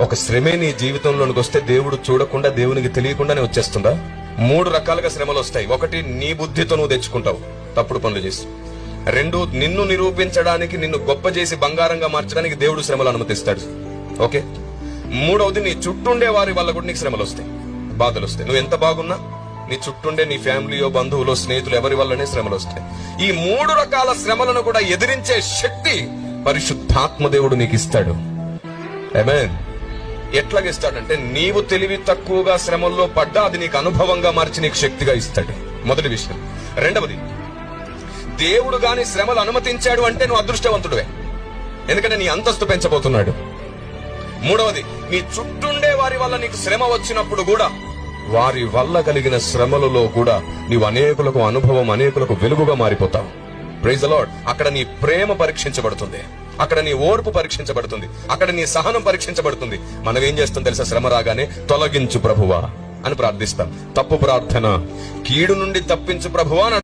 ఒక శ్రమే నీ జీవితంలోనికి వస్తే దేవుడు చూడకుండా దేవునికి తెలియకుండానే వచ్చేస్తుందా? మూడు రకాలుగా శ్రమలు వస్తాయి. ఒకటి నీ బుద్ధితో నువ్వు తెచ్చుకుంటావు. తప్పుడు పనులు చేసి. రెండు నిన్ను నిరూపించడానికి నిన్ను గొప్ప చేసి బంగారంగా మార్చడానికి దేవుడు శ్రమలు అనుమతిస్తాడు. ఓకే? మూడవది నీ చుట్టుండే వారి వల్ల కూడా నీకు శ్రమలు వస్తాయి. బాధలు వస్తాయి. నువ్వు ఎంత బాగున్నా నీ చుట్టుండే నీ ఫ్యామిలీయో బంధువులో స్నేహితులు ఎవరి వల్లనే శ్రమలు వస్తాయి. ఈ మూడు రకాల శ్రమలను కూడా ఎదిరించే శక్తి పరిశుద్ధాత్మ దేవుడు నీకు ఇస్తాడు. Amen. ఎట్లాగిస్తాడంటే నీవు తెలివి తక్కువగా శ్రమల్లో పడ్డా అది నీకు అనుభవంగా మార్చి నీకు శక్తిగా ఇస్తాడు. మొదటి విషయం. రెండవది దేవుడు గాని శ్రమలు అనుమతించాడు అంటే నువ్వు అదృష్టవంతుడువే. ఎందుకంటే నీ అంతస్తు పెంచబోతున్నాడు. మూడవది నీ చుట్టుండే వారి వల్ల నీకు శ్రమ వచ్చినప్పుడు కూడా వారి వల్ల కలిగిన శ్రమలలో కూడా నీవు అనేకులకు అనుభవం అనేకులకు వెలుగుగా మారిపోతావు. ప్రైజ్ అలాడ్ అక్కడ నీ ప్రేమ పరీక్షించబడుతుంది. అక్కడ నీ ఓర్పు పరీక్షించబడుతుంది. అక్కడ నీ సహనం పరీక్షించబడుతుంది. మనం ఏం చేస్తాం తెలుసా? శ్రమ రాగానే తొలగించు ప్రభువా అని ప్రార్థిస్తాం. తప్పు ప్రార్థన. కీడు నుండి తప్పించు ప్రభువా అని